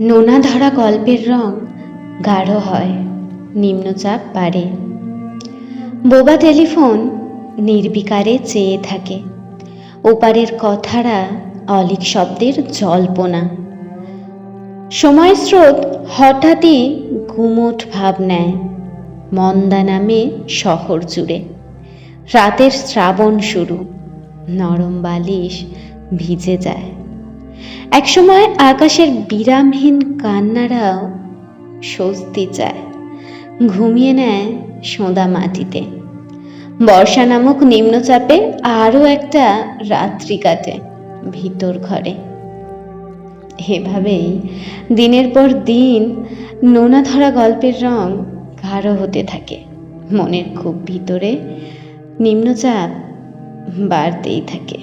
নোনা ধরা গল্পের রং গাঢ় হয়, নিম্নচাপ বাড়ে। বোবা টেলিফোন নির্বিকারে চেয়ে থাকে। ওপারের কথারা অলিক শব্দের জল্পনা। সময় স্রোত হঠাৎই গুমোট ভাব নেয়, মন্দা নামে শহর জুড়ে। রাতের শ্রাবণ শুরু, নরম বালিশ ভিজে যায়। একসময় আকাশের বিরামহীন কান্নারাও স্বস্তি চায়, ঘুমিয়ে নেয় সোঁদা মাটিতে। বর্ষা নামক নিম্নচাপে আরও একটা রাত্রি কাটে ভিতর ঘরে। এভাবেই দিনের পর দিন নোনা ধরা গল্পের রং গাঢ় হতে থাকে। মনের খুব ভিতরে নিম্নচাপ বাড়তেই থাকে।